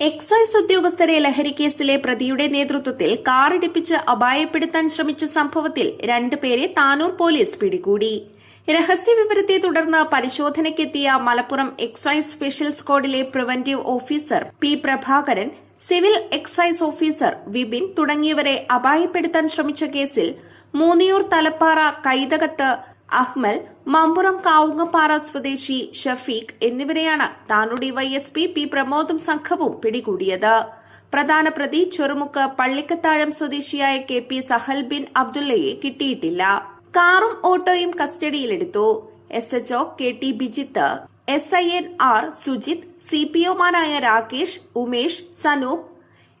Excise ഉദ്യോഗസ്ഥരെ ലഹരിക്കേസിലെ പ്രതിയുടെ നേതൃത്വത്തിൽ കാറിടിപ്പിച്ച് അപായപ്പെടുത്താൻ ശ്രമിച്ച സംഭവത്തിൽ രണ്ടുപേരെ താനൂർ പോലീസ് പിടികൂടി. രഹസ്യവിവരത്തെ തുടർന്ന് പരിശോധനയ്ക്കെത്തിയ Malappuram excise special സ്ക്വാഡിലെ preventive officer P Prabhakaran civil excise officer Vipin തുടങ്ങിയവരെ അപായപ്പെടുത്താൻ ശ്രമിച്ച കേസിൽ മൂന്നിയൂർ തലപ്പാറ കൈതകത്ത് അഹ്മൽ മമ്പുറം കാവുങ്ങപ്പാറ സ്വദേശി ഷഫീഖ് എന്നിവരെയാണ് താനുടി വൈ എസ് പി പി പ്രമോദും സംഘവും പിടികൂടിയത്. പ്രധാന പ്രതി ചെറുമുക്ക് പള്ളിക്കത്താഴം സ്വദേശിയായ കെ പി സഹൽ ബിൻ അബ്ദുള്ളയെ കിട്ടിയിട്ടില്ല. കാറും ഓട്ടോയും കസ്റ്റഡിയിലെടുത്തു. S H O K T Bijith S I N R Sujith C P ഒമാരായ Rakesh Umesh Sanoop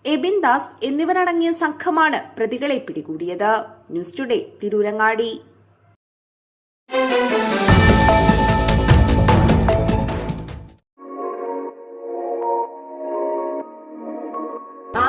Ebin Das എന്നിവരടങ്ങിയ സംഘമാണ് പ്രതികളെ പിടികൂടിയത്. News today Tirurangadi.